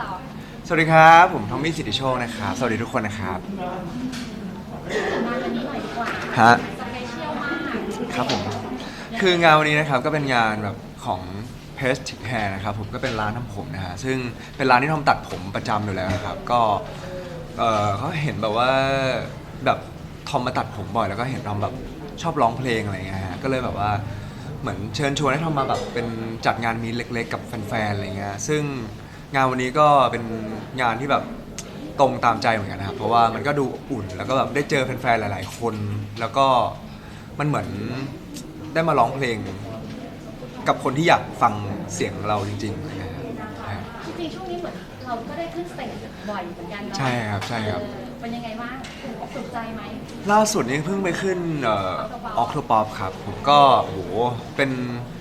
ต่อสวัสดีครับ ผมทอมมี่สิทธิโชคนะครับ สวัสดีทุกคนนะครับงานวันนี้หน่อยดีกว่าฮะสเปเชียลมากครับผมคืองานวันนี้นะครับก็เป็นงานแบบของ p a s t i c Hair นะครับผมก็เป็นร้านทำผมนะฮะซึ่งเป็นร้านที่ทอมตัดผมประจำอยู่แล้วนะครับ ก็เอ่อเขาเห็นแบบว่าแบบทอมมาตัดผมบ่อยแล้วก็เห็นทอมแบบชอบร้องเพลงอะไรเงี้ยฮะก็เลยแบบว่าเหมือนเชิญชวนให้ทอมมาแบบเป็นจัดงานมีตเล็ก ๆ กับแฟนๆอะไรเงี้ยซึ่ง งานวันนี้ก็เป็นงานที่แบบตรงตามใจเหมือนกันนะครับ เพราะว่ามันก็ดูอบอุ่น แล้วก็แบบได้เจอแฟนๆ หลาย ๆ คน แล้วก็มันเหมือนได้มาร้องเพลง กับคนที่อยากฟังเสียงเราจริงๆนะครับจริงๆช่วงนี้เหมือนเราก็ได้ขึ้นสเตจบ่อยเหมือนกันเนาะใช่ครับใช่ครับ เออเป็นยังไงบ้างถูกอกถูกใจไหม ล่าสุดนี้เพิ่งไปขึ้นเออกโทป๊อปครับผมก็โอ้โหเป็น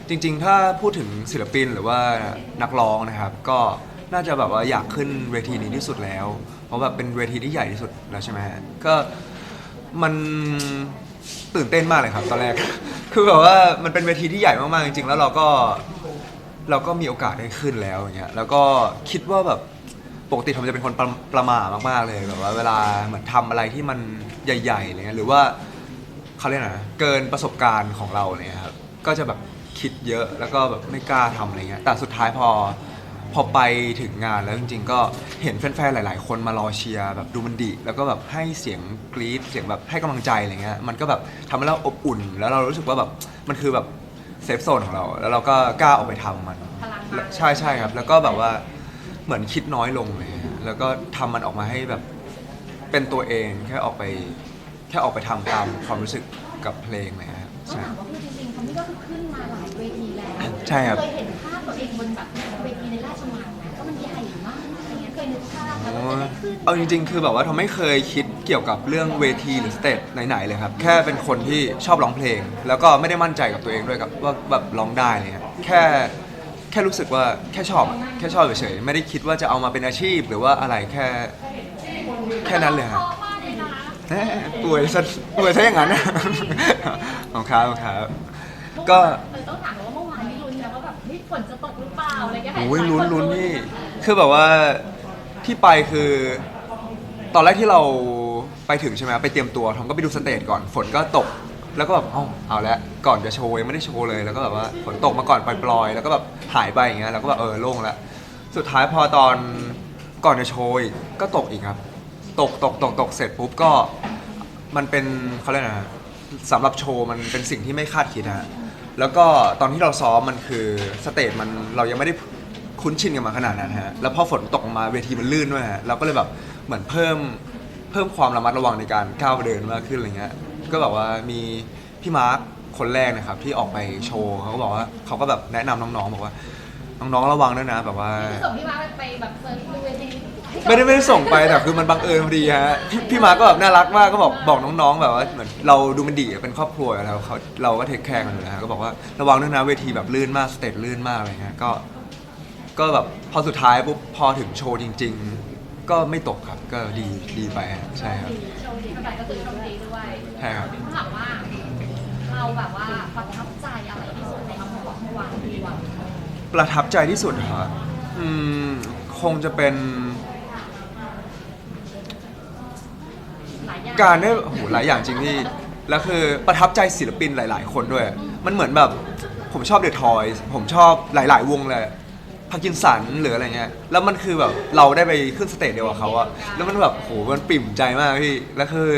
จริง ๆ ถ้าพูดถึงศิลปินหรือว่านักร้องนะครับ ก็ น่าจะแบบว่าอยากขึ้นเวทีนี้ที่สุดแล้ว เพราะแบบเป็นเวทีที่ใหญ่ที่สุดแล้วใช่ไหมฮะก็มันตื่นเต้นมากเลยครับ ตอนแรก คือแบบว่ามันเป็นเวทีที่ใหญ่มากๆจริงๆ แล้วเราก็เราก็มีโอกาสได้ขึ้นแล้วอย่างเงี้ยแล้วก็คิดว่าแบบปกติทอมจะเป็นคนประประหม่ามากๆเลยแบบว่าเวลาเหมือนทำอะไรที่มันใหญ่ๆอะไรเงี้ยหรือว่าเขาเรียกนะเกินประสบการณ์ของเราเนี่ยครับก็จะแบบคิดเยอะแล้วก็แบบไม่กล้าทำอะไรเงี้ยแต่สุดท้ายพอ พอไปถึงงานแล้วจริงๆ ก็เห็นแฟนๆ หลาย ๆ คนมารอเชียร์แบบดูมันดี แล้วก็แบบให้เสียงกรี๊ดเสียงแบบให้กำลังใจอะไรเงี้ยมันก็แบบทำให้เราอบอุ่น แล้วเรารู้สึกว่าแบบมันคือแบบเซฟโซนของเรา แล้วเราก็กล้าออกไปทำมันพลังมา ใช่ใช่ครับ แล้วก็แบบว่าเหมือนคิดน้อยลงเลยฮะแล้วก็ทำมันออกมาให้แบบเป็นตัวเองแค่ออกไปแค่ออกไปทำตามความรู้สึกกับเพลงเลยครับต้องใช่ ถามว่าคือจริงๆเขานี่ก็คือขึ้นมาหลายเวทีแล้วใช่ครับ เคยเห็นภาพตัวเองบนแบบเวทีใน เอาจริงๆ คือแบบว่าทอมไม่เคยคิดเกี่ยวกับเรื่องเวทีหรือสเตจไหนๆเลยครับ แค่เป็นคนที่ชอบร้องเพลง แล้วก็ไม่ได้มั่นใจกับตัวเองด้วยกับว่าแบบร้องได้เลยครับแค่แค่รู้สึกว่าแค่ชอบอะแค่ชอบเฉยๆไม่ได้คิดว่าจะเอามาเป็นอาชีพหรือว่าอะไรแค่แค่นั้นเลยครับชอบมากเลยนะแหม่ป่วยซะป่วยซะอย่างนั้นของครับของครับ ก็ เออต้องถามว่าเมื่อวานนี่ลุ้นนะว่าแบบเฮ้ยฝนจะตกหรือเปล่าอะไรเงี้ยโอ้ยลุ้นลุ้นพี่ คือแบบว่า ที่ไปคือ ตอนแรกที่เราไปถึงใช่ไหมไปเตรียมตัวทอมก็ไปดูสเตจก่อนฝนก็ตก แล้วก็แบบเอ้าเอาละก่อนจะโชว์ยังไม่ได้โชว์เลยแล้วก็แบบว่าฝนตกมาก่อนปล่อยๆแล้วก็แบบหายไปอย่างเงี้ยแล้วก็แบบเออโล่งล้วสุดท้ายพอตอนก่อนจะโชว์อีกก็ตกอีกครับ ตกตกตกตกเสร็จปุ๊บก็มันเป็นเขาเรียกนะสำหรับโชว์มันเป็นสิ่งที่ไม่คาดคิดฮะแล้วก็ตอนที่เราซ้อมมันคือสเตจมันเรายังไม่ได้ คุ้นชินกันมาขนาดนั้นฮะแล้วพอฝนตกมาเวทีมันลื่นด้วยฮะเราก็เลยแบบเหมือนเพิ่มเพิ่มความระมัดระวังในการก้าวเดินมากขึ้นอะไรเงี้ยก็แบบว่ามีพี่มาร์คคนแรกนะครับที่ออกไปโชว์เขาก็บอกว่าเขาก็แบบแนะนำน้องๆบอกว่า น้องๆระวังด้วยนะแบบว่า ส่งพี่มาร์คไปแบบเซิร์ฟดูเวทีไม่ได้ไม่ได้ส่งไปแต่คือมันบังเอิญพอดีฮะพี่พี่มาร์คก็แบบน่ารักมากก็บอกบอกน้องๆ แบบว่าเหมือนเราดูมันดีอะเป็นครอบครัวอยู่แล้วเขาเราก็เทคแคร์กันอยู่แล้วฮะก็บอกว่าระวังด้วยนะเวทีแบบลื่นมากสเตจลื่นมากอะไรเงี้ยก็ ก็แบบพอสุดท้ายปุ๊บพอถึงโชว์จริง ๆ ก็ไม่ตกครับก็ดีดีไปฮะใช่ครับ โชว์ดีเข้าไปก็คือโชว์ดีด้วยใช่ครับ ถามว่า เราแบบว่าประทับใจอะไรที่สุดในคำบอกเมื่อวานดีวะประทับใจที่สุดเหรออืมคงจะเป็นหลายอย่างการได้โอ้โหหลายอย่างจริงที่ แล้วคือประทับใจศิลปินหลาย ๆ คนด้วย มันเหมือนแบบผมชอบเดอะทอยผมชอบหลาย ๆ วงเลย พากินสันหรืออะไรเงี้ยแล้วมันคือแบบเราได้ไปขึ้นสเตจเดียวกับเขาอะแล้วมันแบบโหมันปิ่มใจมากพี่แล้วคือ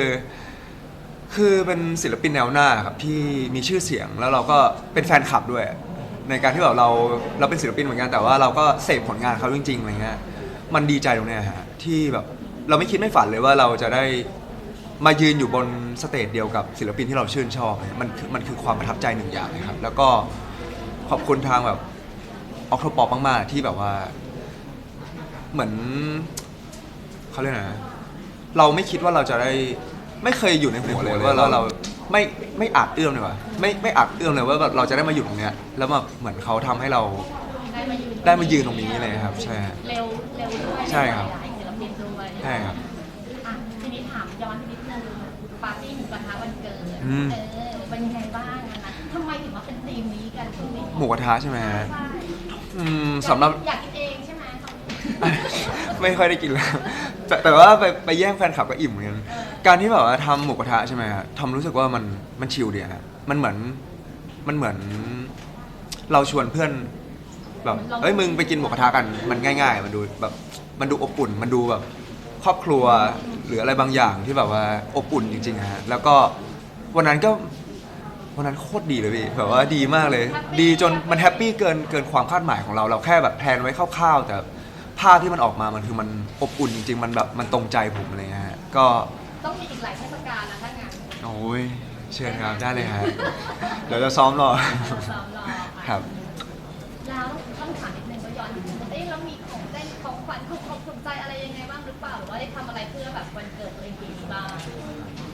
คือเป็นศิลปินแนวหน้าครับที่มีชื่อเสียงแล้วเราก็เป็นแฟนคลับด้วย ในการที่แบบเราเราเป็นศิลปินเหมือนกันแต่ว่าเราก็เสพผลงานเขาจริงๆอะไรเงี้ยมันดีใจตรงเนี้ยฮะที่แบบเราไม่คิดไม่ฝันเลยว่าเราจะได้มายืนอยู่บนสเตจเดียวกับศิลปินที่เราชื่นชอบเนี่ยมันคือมันคือความประทับใจหนึ่งอย่างครับ แล้วก็ขอบคุณทางแบบ ออกโทปอปมากๆที่แบบว่า เหมือนเขาเรียกนะเราไม่คิดว่าเราจะได้ ไม่เคยอยู่ในหัวเลยว่าเราเราไม่ไม่อาจเอื้อมเลยว่ะไม่ไม่อาจเอื้อมเลยว่าแบบเราจะได้มาอยู่ตรงเนี้ยแล้วแบบเหมือนเขาทำให้เรา ได้มายืนได้มายืนตรงนี้เลยครับใช่ฮะ เร็วเร็วด้วยใช่ครับ หลายศิลปินด้วยใช่ครับ อะทีนี้ถามย้อนไปนิดนึงปาร์ตี้หมูกระทะวันเกิดอืม เออเป็นยังไงบ้างอันนั้นทำไมถึงมาเป็นธีมนี้กันช่วงนี้หมูกระทะใช่ไหมฮะใช่ อืมสำหรับ อยากกินเองใช่ไหมไม่ค่อยได้กินแล้วแต่แต่ว่าไปไปแย่งแฟนคลับก็อิ่มเหมือนกันการที่แบบว่าทำหมูกระทะใช่ไหมฮะทำรู้สึกว่ามันมันชิลดีฮะมันเหมือนมันเหมือน เราชวนเพื่อนแบบเอ้ยมึงไปกินหมูกระทะกัน มันง่าย ๆ มันดูแบบมันดูอบอุ่น มันดูแบบ ครอบครัวหรืออะไรบางอย่างที่แบบว่าอบอุ่นจริงๆฮะแล้วก็วันนั้นก็ วันนั้นโคตรดีเลยพี่แบบว่าดีมากเลย ดีจนมันแฮปปี้เกินเกินความคาดหมายของเรา เราแค่แบบแพลนไว้คร่าวๆ แต่ภาพที่มันออกมามันคือมันอบอุ่นจริงๆ มันแบบมันตรงใจผมอะไรเลยฮะก็ต้องมีอีกหลายเทศกาลนะถ้างานโอ้ยเชิญครับได้เลยฮะเดี๋ยวจะซ้อมรอซ้อมรอ ครับ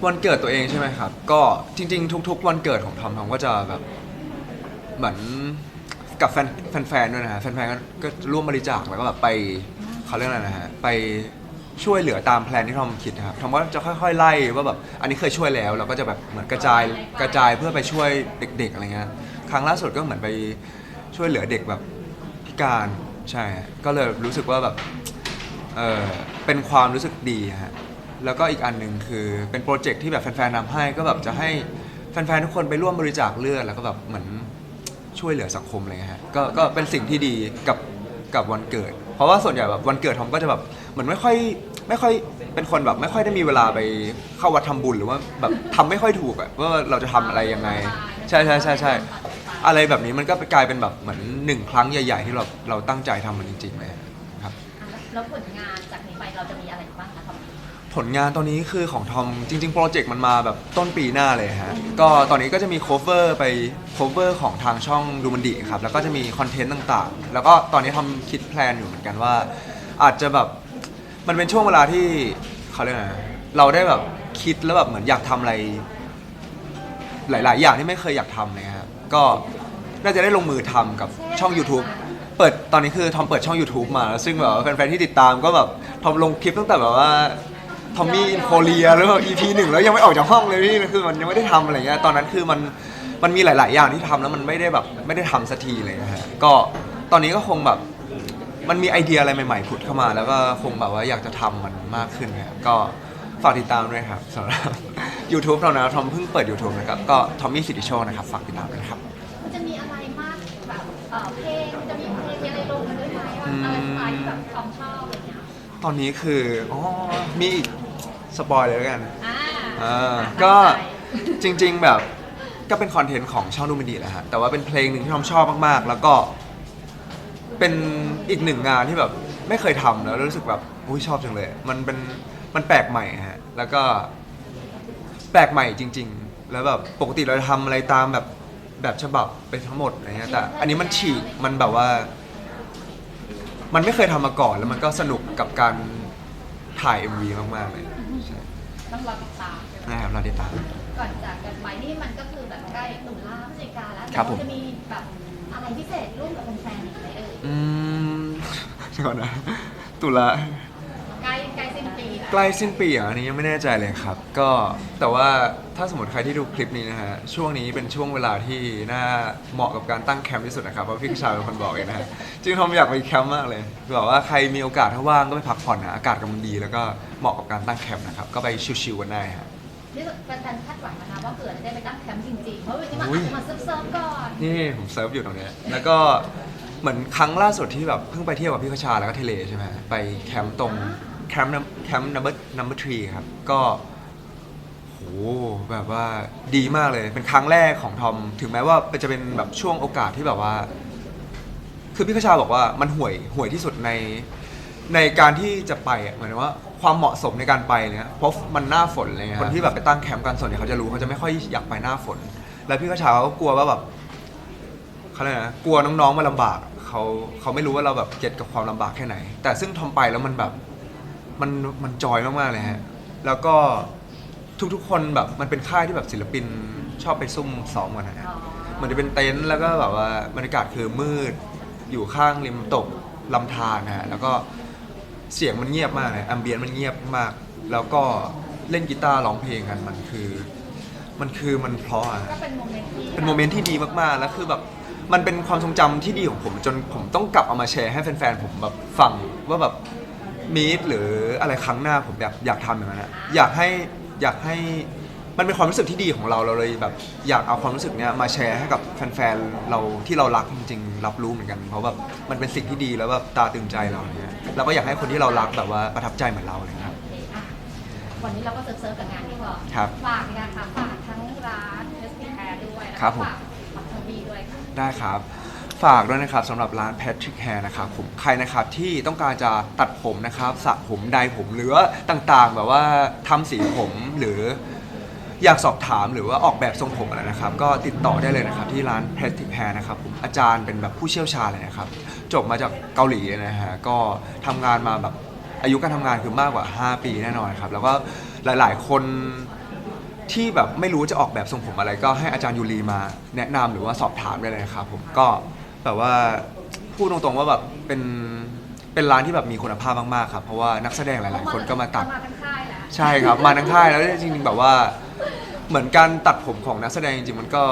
วันเกิดตัวเองใช่ไหมครับ ก็จริง ๆ ทุก ๆ วันเกิดของทอมทอมก็จะแบบเหมือนกับแฟนแฟนๆด้วยนะฮะแฟนๆก็ก็ร่วมบริจาคแล้วก็แบบไปเขาเรียกอะไรนะฮะไปช่วยเหลือตามแพลนที่ทอมคิดนะครับทอมก็จะค่อยๆไล่ว่าแบบอันนี้เคยช่วยแล้วเราก็จะแบบเหมือนกระจายกระจายเพื่อไปช่วยเด็ก ๆอะไรเงี้ยครั้งล่าสุดก็เหมือนไปช่วยเหลือเด็กแบบพิการใช่ฮะก็เลยรู้สึกว่าแบบเออเป็นความรู้สึกดีฮะ แล้วก็อีกอันหนึ่งคือเป็นโปรเจกต์ที่แบบแฟนๆนำให้ก็แบบจะให้แฟนๆทุกคนไปร่วมบริจาคเลือดแล้วก็แบบเหมือนช่วยเหลือสังคมอะไรเงี้ยฮะก็ก็เป็นสิ่งที่ดีกับกับวันเกิด เพราะว่าส่วนใหญ่แบบวันเกิดทอมก็จะแบบเหมือนไม่ค่อยไม่ค่อยเป็นคนแบบไม่ค่อยได้มีเวลาไปเข้าวัดทำบุญหรือว่าแบบทำไม่ค่อยถูกอะว่าเราจะทำอะไรยังไง ใช่ใช่ใช่ใช่อะไรแบบนี้มันก็กลายเป็นแบบเหมือนหนึ่งครั้งใหญ่ ๆ ที่เราเราตั้งใจทำมันจริงๆเลยครับ แล้วผลงาน ผลงานตอนนี้คือของทอมจริงๆ โปรเจกต์มันมาแบบต้นปีหน้าเลยฮะ ก็ตอนนี้ก็จะมี cover ไป cover ของทางช่องดูมันดีครับ แล้วก็จะมีคอนเทนต์ต่างๆ แล้วก็ตอนนี้ทอมคิดแพลนอยู่เหมือนกันว่า อาจจะแบบมันเป็นช่วงเวลาที่เขาเรียกไงนะเราได้แบบคิดแล้วแบบเหมือนอยากทำอะไร หลาย ๆ อย่างที่ไม่เคยอยากทำเลยครับก็น่าจะได้ลงมือทำกับช่อง YouTube เปิดตอนนี้คือทอมเปิดช่อง YouTube มาแล้วซึ่งแบบว่าแฟนๆที่ติดตามก็แบบทอมลงคลิปตั้งแต่แบบว่า ทอมมี่โคเรียแล้วแบบ EP หนึ่งแล้วยังไม่ออกจากห้องเลยพี่คือมันยังไม่ได้ทำอะไรเงี้ยตอนนั้นคือมันมันมีหลาย ๆ อย่างที่ทำแล้วมันไม่ได้แบบไม่ได้ทำสักทีเลยนะฮะก็ตอนนี้ก็คงแบบมันมีไอเดียอะไรใหม่ ๆ ผุดเข้ามา แล้วก็คงแบบว่าอยากจะทำมันมากขึ้นครับก็ฝากติดตามด้วยครับสำหรับ YouTube เรานะทอมเพิ่งเปิด YouTube นะครับก็ทอมมี่สิทธิโชคนะครับฝากติดตามด้วยนะครับ มันจะมีอะไรมากแบบเอ่อเพลงจะมีเพลงมีอะไรลงกันด้วยไหมว่าอะไรสไตล์ที่แบบทอมชอบอะไรเงี้ยตอนนี้คืออ๋อมีอีก สปอยเลยแล้วกัน อ่าอ่าอะก็ ตั้งใจจริง ๆ แบบก็เป็นคอนเทนต์ของช่องดูมันดีแหละฮะแต่ว่าเป็นเพลงหนึ่งที่ทอมชอบมากๆ แล้วก็ เป็นอีกหนึ่งงานที่แบบ ไม่เคยทำแล้วรู้สึกแบบอุ้ยชอบจังเลย มันเป็นมันแปลกใหม่ฮะแล้วก็ แปลกใหม่จริง ๆ แล้วแบบปกติเราจะทำอะไรตามแบบแบบฉบับไปทั้งหมดอะไรเงี้ยแต่ อันนี้มันฉีกมันแบบว่า มันไม่เคยทำมาก่อนแล้วมันก็สนุกกับการถ่าย MV มากๆเลย ใช่ต้องรอติดตามนะครับเราติดตาม ก่อนจากกันไปนี่มันก็คือแบบใกล้ตุลาพฤศจิกาแล้วครับผม จะมีแบบอะไรพิเศษร่วมกับแฟนๆอีกไหมเอ่ยอืมเดี๋ยวก่อนนะตุลา ใกล้ใกล้สิ้นปีแล้ว ใกล้สิ้นปีอะอันนี้ยังไม่แน่ใจเลยครับ ก็แต่ว่าถ้าสมมติใครที่ดูคลิปนี้นะฮะช่วงนี้เป็นช่วงเวลาที่น่าเหมาะกับการตั้งแคมป์ที่สุดนะครับเพราะพี่กระชาเป็นคนบอกเองนะฮะจริงๆทอมอยากไปแคมป์มากเลยแบบว่าใครมีโอกาสถ้าว่างก็ไปพักผ่อนนะอากาศกำลังดี แล้วก็เหมาะกับการตั้งแคมป์นะครับก็ไปชิวๆกันได้ฮะนี่แฟนๆคาดหวังนะคะว่าเผื่อจะได้ไปตั้งแคมป์จริงๆเพราะวันนี้มาอุ๊ยมาเซิร์ฟๆก่อนนี่ผมเซิร์ฟอยู่ตรงเนี้ยแล้วก็เหมือนครั้งล่าสุดที่แบบเพิ่งไปเที่ยวกับพี่กระชาแล้วก็เทเลใช่ไหมไปแคมป์ตรง แคมป์แคมป์ number number three ครับ ก็โหแบบว่าดีมากเลย เป็นครั้งแรกของทอม ถึงแม้ว่าจะเป็นแบบช่วงโอกาสที่แบบว่า คือพี่คชาบอกว่ามันห่วยห่วยที่สุดในในการที่จะไปอะเหมือนว่าความเหมาะสมในการไปเนี่ยเพราะมันหน้าฝนอะไรเลยคนที่แบบไปตั้งแคมป์กันส่วนใหญ่เขาจะรู้เขาจะไม่ค่อยอยากไปหน้าฝน แล้วพี่คชาเขาก็กลัวว่าแบบเขาเรียกอะไรนะกลัวน้องๆมาลำบากเขาเขาไม่รู้ว่าเราแบบเก็ตกับความลำบากแค่ไหน แต่ซึ่งทอมไปแล้วมันแบบ มันมันจอยมากๆเลยฮะ แล้วก็ทุกๆ คนแบบมันเป็นค่ายที่แบบศิลปินชอบไปซุ่มซ้อมกันนะฮะอ๋อมันจะเป็นเต็นท์แล้วก็แบบว่าบรรยากาศคือมืด อยู่ข้างริมน้ำตกลำธารนะฮะ แล้วก็เสียงมันเงียบมากเลยแอมเบียนมันเงียบมาก แล้วก็เล่นกีตาร์ร้องเพลงกันมันคือ มันคือมันเพราะอะก็ฮะเป็นโมเมนต์ที่เป็นโมเมนต์ที่ดีมากๆ แล้วคือแบบมันเป็นความทรงจำที่ดีของผมจนผมต้องกลับเอามาแชร์ให้แฟนๆ ผมแบบฟังว่าแบบ มีดหรืออะไรครั้งหน้าผมแบบอยากทำอย่างนั้นนะอยากให้อยากให้มันเป็นความรู้สึกที่ดีของเราเราเลยแบบอยากเอาความรู้สึกเนี้ยมาแชร์ให้กับแฟนๆเราที่เรารักจริงๆรับรู้เหมือนกันเพราะแบบมันเป็นสิ่งที่ดีแล้วแบบตาตึงใจเราอย่างเงี้ยเราก็อยากให้คนที่เรารักแบบว่าประทับใจเหมือนเราเลยครับโอเคอะวันนี้เราก็เซิร์ฟๆกับงานนี้ก่อนครับฝากนะคะฝากทั้งร้านเทสติแคร์ด้วยแล้วครัก็บผม ฝากบัตเทอร์บีด้วยค่ะ ได้ครับ ฝากด้วยนะครับสำหรับร้าน Patrick Hair นะครับผมใครนะครับที่ต้องการจะตัดผมนะครับสระผมไดผมหรือว่าต่างๆ แบบว่าทำสีผมหรืออยากสอบถามหรือว่าออกแบบทรงผมอะไรนะครับ ก็ติดต่อได้เลยนะครับ ที่ร้าน Patrick Hair นะครับผมอาจารย์เป็นแบบผู้เชี่ยวชาญเลยนะครับ จบมาจากเกาหลีนะฮะก็ทำงานมาแบบอายุการทำงานคือมากกว่า 5 ปีแน่นอนครับ แล้วก็หลายๆ คนที่แบบไม่รู้จะออกแบบทรงผมอะไรก็ให้อาจารย์ยูรีมาแนะนำหรือว่าสอบถามได้เลยนะครับผมก็ แบบว่าพูดตรงๆว่าแบบเป็นเป็นร้านที่แบบมีคุณภาพมากๆครับ เพราะว่านักแสดงหลายๆ คนก็มาตัด มาทั้งค่ายแล้วใช่ครับ มาทั้งค่ายแล้วจริงๆแบบว่า เหมือนการตัดผมของนักแสดงจริงๆมันก็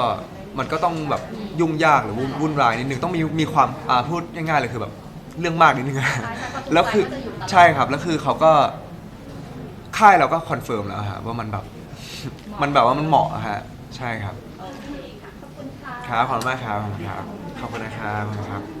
มันก็ต้องแบบยุ่งยากหรือวุ่นวุ่นวายนิดนึงต้องมีมีความอ่าพูดง่ายๆเลยคือแบบเรื่องมากนิดนึงอะใช่ใช่เพราะแล้วคือทุกไฟล์ก็จะอยู่ตลอดใช่ครับแล้วคือเขาก็ค่ายเราก็คอนเฟิร์มแล้วฮะว่ามันแบบมันแบบว่ามันเหมาะอะฮะใช่ครับโอเคค่ะขอบคุณค่ะ ครับขอบคุณมากครับขอบคุณครับ ขอบคุณนะครับ